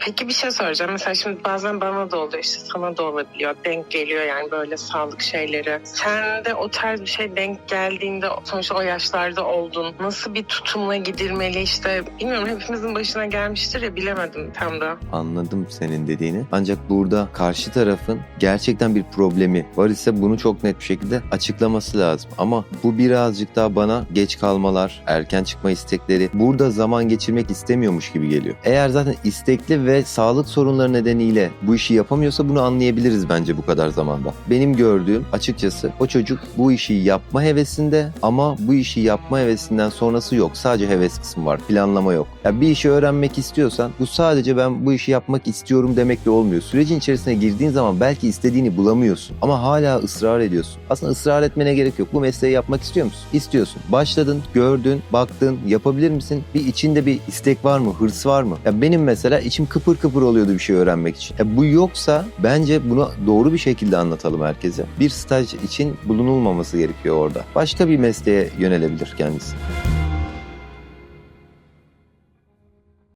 Peki bir şey soracağım. Mesela şimdi bazen bana da oluyor işte sana da olabiliyor. Denk geliyor yani böyle sağlık şeyleri. Sen de o tarz bir şey denk geldiğinde sonuçta o yaşlarda oldun. Nasıl bir tutumla gidilmeli işte bilmiyorum hepimizin başına gelmiştir ya bilemedim tam da. Anladım senin dediğini. Ancak burada karşı tarafın gerçekten bir problemi var ise bunu çok net bir şekilde açıklaması lazım. Ama bu birazcık daha bana geç kalmalar, erken çıkma istekleri, burada zaman geçirmek istemiyormuş gibi geliyor. Eğer zaten istekli ve sağlık sorunları nedeniyle bu işi yapamıyorsa bunu anlayabiliriz bence bu kadar zamanda. Benim gördüğüm açıkçası o çocuk bu işi yapma hevesinde ama bu işi yapma hevesinden sonrası yok. Sadece heves kısmı var. Planlama yok. Ya bir işi öğrenmek istiyorsan bu sadece ben bu işi yapmak istiyorum demekle olmuyor. Sürecin içerisine girdiğin zaman belki istediğini bulamıyorsun ama hala ısrar ediyorsun. Aslında ısrar etmene gerek yok. Bu mesleği yapmak istiyor musun? İstiyorsun. Başladın, gördün, baktın, yapabilir misin? Bir içinde bir istek var mı? Hırs var mı? Ya benim mesela içim kıpır kıpır oluyordu bir şey öğrenmek için. Ya bu yoksa bence bunu doğru bir şekilde anlatalım herkese. Bir staj için bulunulmaması gerekiyor orada. Başka bir mesleğe yönelebilir kendisi.